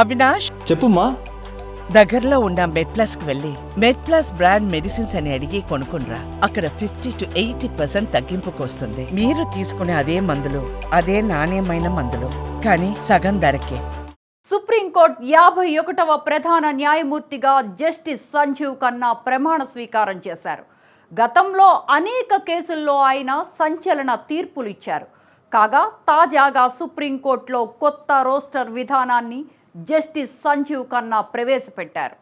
అవినాష్? చెప్పుమా దగ్గరలో ఉన్న మెడ్ ప్లస్కు వెళ్ళి మెడ్ ప్లస్ బ్రాండ్ మెడిసిన్స్ అని అడిగి కొనుక్కునరా అక్కడ ఫిఫ్టీ టు ఎయిటీ పర్సెంట్ తగ్గింపుకు వస్తుంది మీరు తీసుకునే అదే మందులు అదే నాణ్యమైన మందులు. కానీ సగం ధరకే. సుప్రీంకోర్టు యాభై ఒకటవ ప్రధాన న్యాయమూర్తిగా జస్టిస్ సంజీవ్ ఖన్నా ప్రమాణ స్వీకారం చేశారు. గతంలో అనేక కేసుల్లో ఆయన సంచలన తీర్పులు ఇచ్చారు కాగా తాజాగా సుప్రీంకోర్టులో కొత్త రోస్టర్ విధానాన్ని జస్టిస్ సంజీవ్ ఖన్నా ప్రవేశపెట్టారు.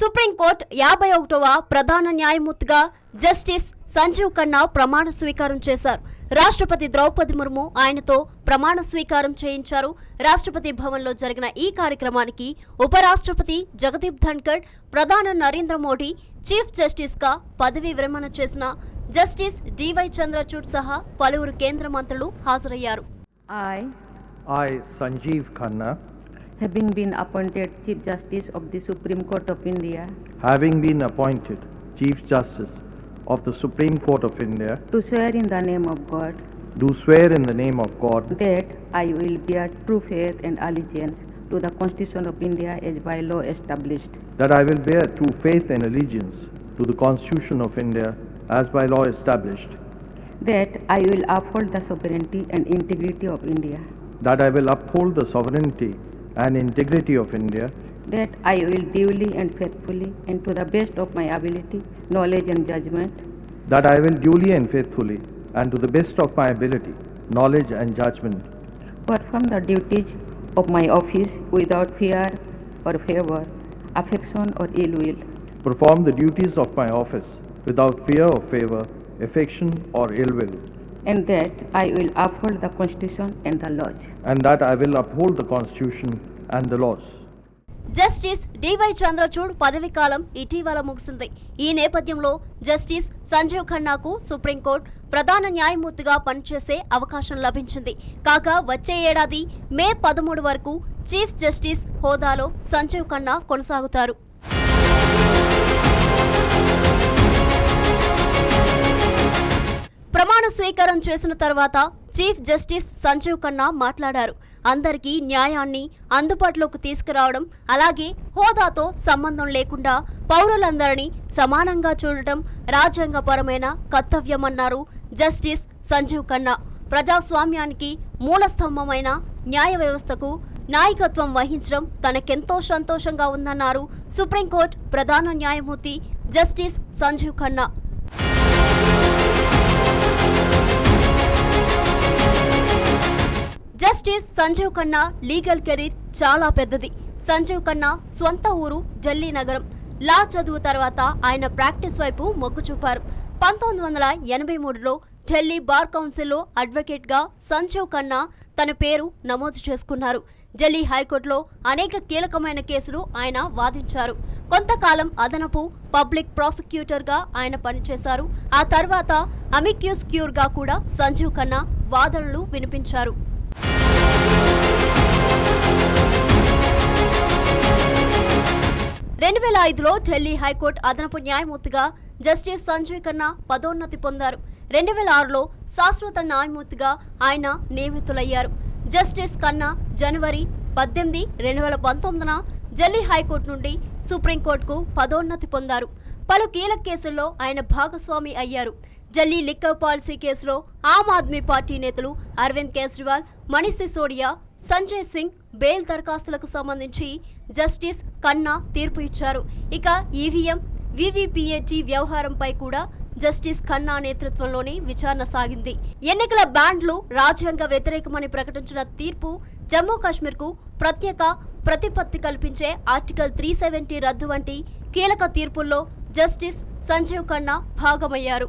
సుప్రీంకోర్టు యాభై ఒకటవ ప్రధాన న్యాయమూర్తిగా జస్టిస్ సంజీవ్ ఖన్నా ప్రమాణ స్వీకారం చేశారు. రాష్ట్రపతి ద్రౌపది ముర్ము ఆయనతో ప్రమాణ స్వీకారం చేయించారు. రాష్ట్రపతి భవన్లో జరిగిన ఈ కార్యక్రమానికి ఉపరాష్ట్రపతి జగదీప్ ధన్కడ్ ప్రధాని నరేంద్ర మోడీ చీఫ్ జస్టిస్గా పదవీ విరమణ చేసిన జస్టిస్ డివై చంద్రచూడ్ సహా పలువురు కేంద్ర మంత్రులు హాజరయ్యారు I, I, Sanjeev Khanna, having been appointed Chief Justice of the Supreme Court of India, having been appointed Chief Justice of the Supreme Court of India, do swear in the name of God do swear in the name of God that I will bear true faith and allegiance to the Constitution of India as by law established, that I will bear true faith and allegiance to the Constitution of India as by law established, that I will uphold the sovereignty and integrity of India, that I will uphold the sovereignty and integrity of India, that I will duly and faithfully and to the best of my ability, knowledge and judgment, that I will duly and faithfully and to the best of my ability, knowledge and judgment, perform the duties of my office without fear or favor, affection or ill will, perform the duties of my office without fear or favor, affection or ill will, and that I will uphold the Constitution and the laws. and that I will uphold the Constitution and the laws. Justice DY Chandrachud పదవి కాలం ఇటీవల ముగిసింది ఈ నేపథ్యంలో justice Sanjeev ఖన్నాకు supreme court ప్రధాన న్యాయమూర్తిగా పనిచేసే అవకాశం లభించింది కాగా వచ్చే ఏడాది మే పదమూడు వరకు చీఫ్ జస్టిస్ హోదాలో సంజీవ్ ఖన్నా కొనసాగుతారు సమీకరణం చేసిన తర్వాత చీఫ్ జస్టిస్ సంజీవ్ ఖన్నా మాట్లాడారు. అందరికీ న్యాయాన్ని అందుబాటులోకి తీసుకురావడం అలాగే హోదాతో సంబంధం లేకుండా పౌరులందరినీ సమానంగా చూడటం రాజ్యాంగపరమైన కర్తవ్యమన్నారు జస్టిస్ సంజీవ్ ఖన్నా. ప్రజాస్వామ్యానికి మూలస్తంభమైన న్యాయ వ్యవస్థకు నాయకత్వం వహించడం తనకెంతో సంతోషంగా ఉందన్నారు సుప్రీంకోర్టు ప్రధాన న్యాయమూర్తి justice Sanjiv Khanna. Justice Sanjiv Khanna legal career చాలా పెద్దది. సంజీవ్ ఖన్నా స్వంత ఊరు ఢిల్లీ నగరం. లా చదువు తర్వాత ఆయన ప్రాక్టీస్ వైపు మొగ్గు చూపారు. పంతొమ్మిది వందల ఎనభై మూడులో ఢిల్లీ బార్ కౌన్సిల్లో అడ్వకేట్గా సంజీవ్ ఖన్నా తన పేరు నమోదు చేసుకున్నారు. ఢిల్లీ హైకోర్టులో అనేక కీలకమైన కేసులు ఆయన వాదించారు. కొంతకాలం అదనపు పబ్లిక్ ప్రాసిక్యూటర్గా ఆయన పనిచేశారు. ఆ తర్వాత అమిక్యూస్ క్యూర్గా కూడా సంజీవ్ ఖన్నా వాదనలు వినిపించారు. రెండు వేల ఐదులో ఢిల్లీ హైకోర్టు అదనపు న్యాయమూర్తిగా జస్టిస్ సంజయ్ ఖన్నా పదోన్నతి పొందారు. రెండు వేల ఆరులో శాశ్వత న్యాయమూర్తిగా ఆయన నియమితులయ్యారు. జస్టిస్ ఖన్నా జనవరి పద్దెనిమిది రెండు వేల పంతొమ్మిదిన ఢిల్లీ హైకోర్టు నుండి సుప్రీంకోర్టుకు పదోన్నతి పొందారు. పలు కీలక కేసుల్లో ఆయన భాగస్వామి అయ్యారు. జల్లీ లిక్కర్ పాలసీ కేసులో ఆమ్ ఆద్మీ పార్టీ నేతలు అరవింద్ కేజ్రీవాల్ మనీష్ సిసోడియా సంజయ్ సింగ్ బెయిల్ దరఖాస్తులకు సంబంధించి జస్టిస్ ఖన్నా తీర్పు ఇచ్చారు. ఇక ఈవీఎం వివిపిఏటి వ్యవహారంపై కూడా జస్టిస్ ఖన్నా నేతృత్వంలోని విచారణ సాగింది. ఎన్నికల బ్యాండ్లు రాజ్యాంగ వ్యతిరేకమని ప్రకటించిన తీర్పు జమ్మూ కాశ్మీర్కు ప్రత్యేక ప్రతిపత్తి కల్పించే ఆర్టికల్ త్రీ సెవెంటీ రద్దు వంటి కీలక తీర్పుల్లో జస్టిస్ సంజీవ్ ఖన్నా భాగమయ్యారు.